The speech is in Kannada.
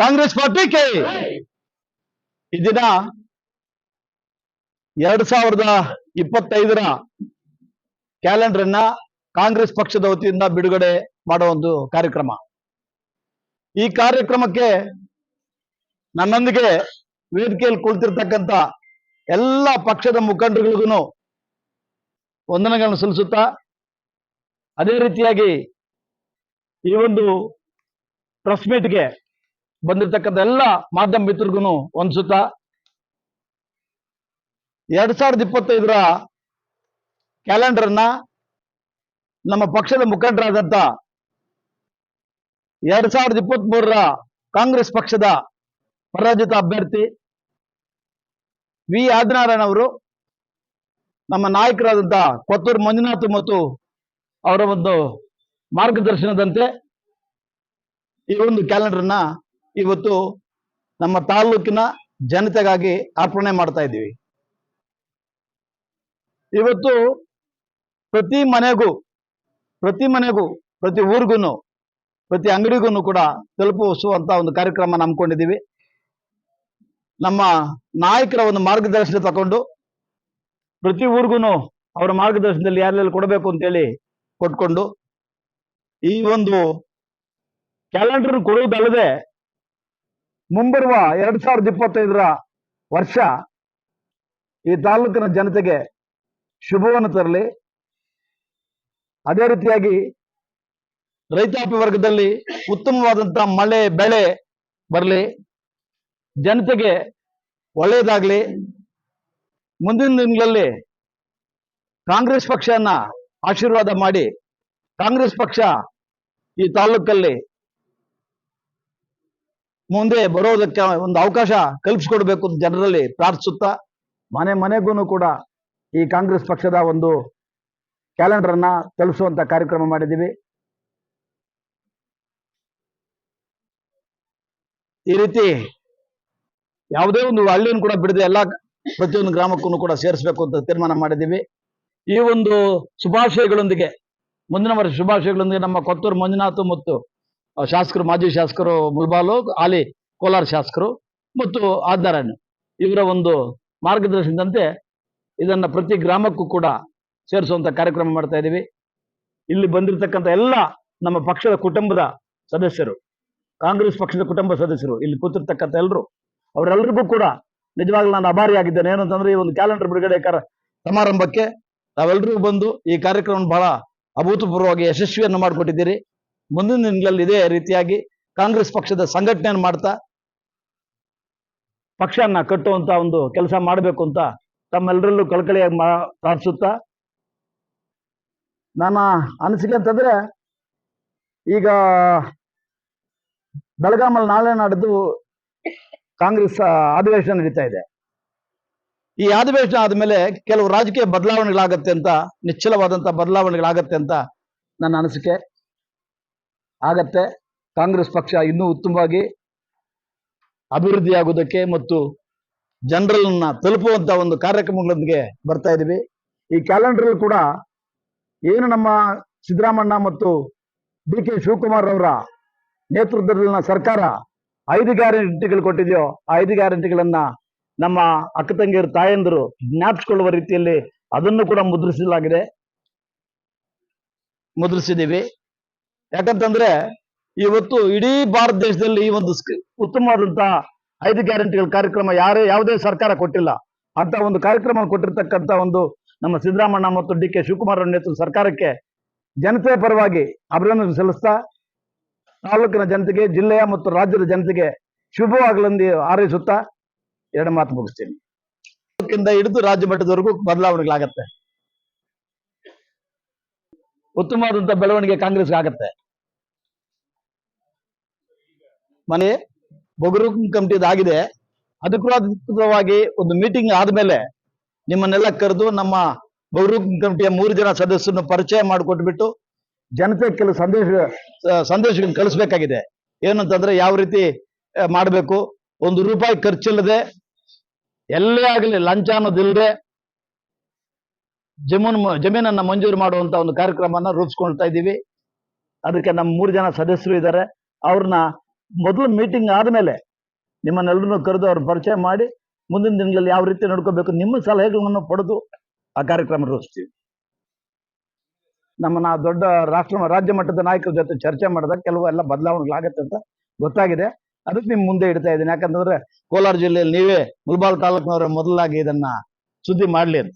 ಕಾಂಗ್ರೆಸ್ ಪಾರ್ಟಿ ಕೆ ಈ ದಿನ ಎರಡ್ ಸಾವಿರದ ಇಪ್ಪತ್ತೈದರ ಕ್ಯಾಲೆಂಡರ್ ಅನ್ನ ಕಾಂಗ್ರೆಸ್ ಪಕ್ಷದ ವತಿಯಿಂದ ಬಿಡುಗಡೆ ಮಾಡೋ ಒಂದು ಕಾರ್ಯಕ್ರಮ. ಈ ಕಾರ್ಯಕ್ರಮಕ್ಕೆ ನನ್ನೊಂದಿಗೆ ವೇದಿಕೆಯಲ್ಲಿ ಕುಳಿತಿರ್ತಕ್ಕಂಥ ಎಲ್ಲ ಪಕ್ಷದ ಮುಖಂಡರುಗಳಿಗೂ ವಂದನೆಗಳನ್ನು ಸಲ್ಲಿಸುತ್ತಾ ಅದೇ ರೀತಿಯಾಗಿ ಈ ಒಂದು ಪ್ರೆಸ್ ಮೀಟ್ಗೆ ಬಂದಿರತಕ್ಕಂಥ ಎಲ್ಲ ಮಾಧ್ಯಮ ಮಿತ್ರರಿಗೂ ಒಂದ್ಸುತ್ತ. ಎರಡ್ ಸಾವಿರದ ಇಪ್ಪತ್ತೈದರ ಕ್ಯಾಲೆಂಡರ್ ಅನ್ನ ನಮ್ಮ ಪಕ್ಷದ ಮುಖಂಡರಾದಂತ ಎರಡ್ ಸಾವಿರದ ಇಪ್ಪತ್ತ್ ಮೂರರ ಕಾಂಗ್ರೆಸ್ ಪಕ್ಷದ ಪರಾಜಿತ ಅಭ್ಯರ್ಥಿ ವಿ. ಆದಿನಾರಾಯಣ ಅವರು, ನಮ್ಮ ನಾಯಕರಾದಂತ ಕೊತ್ತೂರು ಮಂಜುನಾಥ್ ಮತ್ತು ಅವರ ಒಂದು ಮಾರ್ಗದರ್ಶನದಂತೆ ಈ ಒಂದು ಕ್ಯಾಲೆಂಡರ್ನ ಇವತ್ತು ನಮ್ಮ ತಾಲೂಕಿನ ಜನತೆಗಾಗಿ ಅರ್ಪಣೆ ಮಾಡ್ತಾ ಇದ್ದೀವಿ. ಇವತ್ತು ಪ್ರತಿ ಮನೆಗೂ ಪ್ರತಿ ಮನೆಗೂ, ಪ್ರತಿ ಊರಿಗೂ, ಪ್ರತಿ ಅಂಗಡಿಗೂ ಕೂಡ ತಲುಪಿಸುವಂತ ಒಂದು ಕಾರ್ಯಕ್ರಮ ನಂಬ್ಕೊಂಡಿದ್ದೀವಿ ನಮ್ಮ ನಾಯಕರ ಒಂದು ಮಾರ್ಗದರ್ಶನ ತಗೊಂಡು ಪ್ರತಿ ಊರಿಗೂ ಅವರ ಮಾರ್ಗದರ್ಶನದಲ್ಲಿ ಯಾರೆಲ್ಲ ಕೊಡಬೇಕು ಅಂತೇಳಿ ಕೊಟ್ಕೊಂಡು ಈ ಒಂದು ಕ್ಯಾಲೆಂಡರ್ ಕೊಡುವುದಲ್ಲದೆ ಮುಂಬರುವ ಎರಡ್ ಸಾವಿರದ ಇಪ್ಪತ್ತೈದರ ವರ್ಷ ಈ ತಾಲೂಕಿನ ಜನತೆಗೆ ಶುಭವನ್ನು ತರಲಿ. ಅದೇ ರೀತಿಯಾಗಿ ರೈತಾಪಿ ವರ್ಗದಲ್ಲಿ ಉತ್ತಮವಾದಂತಹ ಮಳೆ, ಬೆಳೆ ಬರಲಿ. ಜನತೆಗೆ ಒಳ್ಳೆಯದಾಗಲಿ. ಮುಂದಿನ ದಿನಗಳಲ್ಲಿ ಕಾಂಗ್ರೆಸ್ ಪಕ್ಷವನ್ನ ಆಶೀರ್ವಾದ ಮಾಡಿ ಕಾಂಗ್ರೆಸ್ ಪಕ್ಷ ಈ ತಾಲೂಕಲ್ಲಿ ಮುಂದೆ ಬರೋದಕ್ಕೆ ಒಂದು ಅವಕಾಶ ಕಲ್ಪಿಸ್ಕೊಡ್ಬೇಕು ಅಂತ ಜನರಲ್ಲಿ ಪ್ರಾರ್ಥಿಸುತ್ತಾ, ಮನೆ ಮನೆಗೂ ಕೂಡ ಈ ಕಾಂಗ್ರೆಸ್ ಪಕ್ಷದ ಒಂದು ಕ್ಯಾಲೆಂಡರ್ ಅನ್ನ ತಲುಪಿಸುವಂತ ಕಾರ್ಯಕ್ರಮ ಮಾಡಿದ್ದೀವಿ. ಈ ರೀತಿ ಯಾವುದೇ ಒಂದು ಹಳ್ಳಿಯನ್ನು ಕೂಡ ಬಿಡದೆ ಎಲ್ಲ ಪ್ರತಿಯೊಂದು ಗ್ರಾಮಕ್ಕೂ ಕೂಡ ಸೇರಿಸಬೇಕು ಅಂತ ತೀರ್ಮಾನ ಮಾಡಿದ್ದೀವಿ. ಈ ಒಂದು ಶುಭಾಶಯಗಳೊಂದಿಗೆ, ಮುಂದಿನ ವರ್ಷ ಶುಭಾಶಯಗಳೊಂದಿಗೆ ನಮ್ಮ ಕೊತ್ತೂರು ಮಂಜುನಾಥ್ ಮತ್ತು ಶಾಸಕರು, ಮಾಜಿ ಶಾಸಕರು ಮುಲ್ಬಾಲು ಆಲಿ ಕೋಲಾರ ಶಾಸಕರು ಮತ್ತು ಆದ್ನಾರಾಯಣ ಇವರ ಒಂದು ಮಾರ್ಗದರ್ಶನದಂತೆ ಇದನ್ನ ಪ್ರತಿ ಗ್ರಾಮಕ್ಕೂ ಕೂಡ ಸೇರಿಸುವಂತ ಕಾರ್ಯಕ್ರಮ ಮಾಡ್ತಾ ಇದ್ದೀವಿ ಇಲ್ಲಿ ಬಂದಿರತಕ್ಕಂಥ ಎಲ್ಲ ನಮ್ಮ ಪಕ್ಷದ ಕುಟುಂಬದ ಸದಸ್ಯರು, ಕಾಂಗ್ರೆಸ್ ಪಕ್ಷದ ಕುಟುಂಬ ಸದಸ್ಯರು, ಇಲ್ಲಿ ಕೂತಿರ್ತಕ್ಕಂಥ ಎಲ್ಲರೂ ಅವರೆಲ್ಲರಿಗೂ ಕೂಡ ನಿಜವಾಗ್ಲೂ ನಾನು ಅಭಾರಿಯಾಗಿದ್ದೇನೆ ಏನಂತಂದ್ರೆ ಈ ಒಂದು ಕ್ಯಾಲೆಂಡರ್ ಬಿಡುಗಡೆ ಕಾರ- ಸಮಾರಂಭಕ್ಕೆ ತಾವೆಲ್ಲರಿಗೂ ಬಂದು ಈ ಕಾರ್ಯಕ್ರಮ ಬಹಳ ಅಭೂತಪೂರ್ವವಾಗಿ ಯಶಸ್ವಿಯನ್ನು ಮಾಡಿಕೊಟ್ಟಿದ್ದೀರಿ. ಮುಂದಿನ ದಿನಗಳಲ್ಲಿ ಇದೇ ರೀತಿಯಾಗಿ ಕಾಂಗ್ರೆಸ್ ಪಕ್ಷದ ಸಂಘಟನೆಯನ್ನು ಮಾಡ್ತಾ, ಪಕ್ಷನ ಕಟ್ಟುವಂತ ಒಂದು ಕೆಲಸ ಮಾಡಬೇಕು ಅಂತ ತಮ್ಮೆಲ್ಲರಲ್ಲೂ ಕಳಕಳಿಯಾಗಿ ಮಾ, ಪ್ರಾರ್ಥಿಸುತ್ತಾ, ನನ್ನ ಅನಿಸಿಕೆ ಅಂತಂದ್ರೆ ಈಗ ಬೆಳಗಾಮಲ್ಲಿ ನಾಳೆ ನಾಡಿದ್ದು ಕಾಂಗ್ರೆಸ್ ಅಧಿವೇಶನ ನಡೀತಾ ಇದೆ. ಈ ಅಧಿವೇಶನ ಆದ್ಮೇಲೆ ಕೆಲವು ರಾಜಕೀಯ ಬದಲಾವಣೆಗಳಾಗತ್ತೆ ಅಂತ ನಿಶ್ಚಲವಾದಂತ ಬದಲಾವಣೆಗಳಾಗತ್ತೆ ಅಂತ ನನ್ನ ಅನಿಸಿಕೆ. ಆಗತ್ತೆ. ಕಾಂಗ್ರೆಸ್ ಪಕ್ಷ ಇನ್ನೂ ಉತ್ತಮವಾಗಿ ಅಭಿವೃದ್ಧಿಯಾಗುವುದಕ್ಕೆ ಮತ್ತು ಜನರನ್ನ ತಲುಪುವಂತ ಒಂದು ಕಾರ್ಯಕ್ರಮಗಳೊಂದಿಗೆ ಬರ್ತಾ ಇದೀವಿ. ಈ ಕ್ಯಾಲೆಂಡರ್ ಕೂಡ ಏನು ನಮ್ಮ ಸಿದ್ದರಾಮಣ್ಣ ಮತ್ತು ಡಿ ಕೆ ಶಿವಕುಮಾರ್ ಅವರ ನೇತೃತ್ವದಲ್ಲಿನ ಸರ್ಕಾರ ಐದು ಗ್ಯಾರಂಟಿಗಳು ಕೊಟ್ಟಿದೆಯೋ, ಆ ಐದು ಗ್ಯಾರಂಟಿಗಳನ್ನ ನಮ್ಮ ಅಕ್ಕ ತಂಗಿಯರು ತಾಯಂದಿರು ಜ್ಞಾಪಿಸಿಕೊಳ್ಳುವ ರೀತಿಯಲ್ಲಿ ಅದನ್ನು ಕೂಡ ಮುದ್ರಿಸಲಾಗಿದೆ. ಮುದ್ರಿಸಿದ್ದೀವಿ. ಯಾಕಂತಂದ್ರೆ ಇವತ್ತು ಇಡೀ ಭಾರತ ದೇಶದಲ್ಲಿ ಈ ಒಂದು ಉತ್ತಮವಾದಂತಹ ಐದು ಗ್ಯಾರಂಟಿಗಳ ಕಾರ್ಯಕ್ರಮ ಯಾರೇ, ಯಾವುದೇ ಸರ್ಕಾರ ಕೊಟ್ಟಿಲ್ಲ. ಅಂತ ಒಂದು ಕಾರ್ಯಕ್ರಮ ಕೊಟ್ಟಿರ್ತಕ್ಕಂಥ ಒಂದು ನಮ್ಮ ಸಿದ್ದರಾಮಣ್ಣ ಮತ್ತು ಡಿ ಕೆ ಶಿವಕುಮಾರ್ ನೇತೃತ್ವ ಸರ್ಕಾರಕ್ಕೆ ಜನತೆಯ ಪರವಾಗಿ ಅಭಿನಂದನೆ ಸಲ್ಲಿಸ್ತಾ ತಾಲೂಕಿನ ಜನತೆಗೆ, ಜಿಲ್ಲೆಯ ಮತ್ತು ರಾಜ್ಯದ ಜನತೆಗೆ ಶುಭವಾಗಲೆಂದು ಹಾರೈಸುತ್ತಾ ಎರಡು ಮಾತು ಮುಗಿಸ್ತೀನಿ. ತಾಲೂಕಿಂದ ಹಿಡಿದು ರಾಜ್ಯ ಮಟ್ಟದವರೆಗೂ ಬದಲಾವಣೆಗಳಾಗತ್ತೆ. ಉತ್ತಮವಾದಂತಹ ಬೆಳವಣಿಗೆ ಕಾಂಗ್ರೆಸ್ಗೆ ಆಗತ್ತೆ. ಮನೆ ಬೊಗರು ಕಮಿಟಿದಾಗಿದೆ ಅಧಿಕೃತವಾಗಿ ಒಂದು ಮೀಟಿಂಗ್ ಆದ್ಮೇಲೆ ನಿಮ್ಮನ್ನೆಲ್ಲ ಕರೆದು ನಮ್ಮ ಬೊಗರು ಕಮಿಟಿಯ ಮೂರು ಜನ ಸದಸ್ಯರನ್ನು ಪರಿಚಯ ಮಾಡಿಕೊಟ್ಬಿಟ್ಟು ಜನತೆ ಕೆಲವು ಸಂದೇಶ ಸಂದೇಶಗಳನ್ನ ಕಳಿಸ್ಬೇಕಾಗಿದೆ. ಏನಂತಂದ್ರೆ ಯಾವ ರೀತಿ ಮಾಡಬೇಕು ಮಾಡ್ಬೇಕು? ಒಂದು ರೂಪಾಯಿ ಖರ್ಚಿಲ್ಲದೆ, ಎಲ್ಲೇ ಆಗಲಿ ಲಂಚ ಅನ್ನೋದಿಲ್ಲದೆ ಜಮೀನು, ಜಮೀನನ್ನ ಮಂಜೂರು ಮಾಡುವಂತ ಒಂದು ಕಾರ್ಯಕ್ರಮನ ರೂಪಿಸ್ಕೊಳ್ತಾ ಇದ್ದೀವಿ. ಅದಕ್ಕೆ ನಮ್ಮ ಮೂರು ಜನ ಸದಸ್ಯರು ಇದ್ದಾರೆ. ಅವ್ರನ್ನ ಮೊದಲು ಮೀಟಿಂಗ್ ಆದಮೇಲೆ ನಿಮ್ಮನ್ನೆಲ್ಲರನ್ನು ಕರೆದು ಅವ್ರ ಪರಿಚಯ ಮಾಡಿ ಮುಂದಿನ ದಿನಗಳಲ್ಲಿ ಯಾವ ರೀತಿ ನಡ್ಕೋಬೇಕು ನಿಮ್ಮ ಸಲಹೆಗಳನ್ನು ಪಡೆದು ಆ ಕಾರ್ಯಕ್ರಮ ರೂಪಿಸ್ತೀವಿ. ನಮ್ಮ ನಾವು ದೊಡ್ಡ ರಾಷ್ಟ್ರ ರಾಜ್ಯ ಮಟ್ಟದ ನಾಯಕರ ಜೊತೆ ಚರ್ಚೆ ಮಾಡಿದಾಗ ಕೆಲವು ಎಲ್ಲ ಬದಲಾವಣೆಗಳಾಗತ್ತೆ ಅಂತ ಗೊತ್ತಾಗಿದೆ. ಅದಕ್ಕೆ ನಿಮ್ಮ ಮುಂದೆ ಇಡ್ತಾ ಇದ್ದೀನಿ. ಯಾಕಂತಂದ್ರೆ ಕೋಲಾರ ಜಿಲ್ಲೆಯಲ್ಲಿ ನೀವೇ ಮುಲ್ಬಾಲ್ ತಾಲೂಕಿನವರ ಮೊದಲಾಗಿ ಇದನ್ನ ಸುದ್ದಿ ಮಾಡಲಿ ಅಂತ.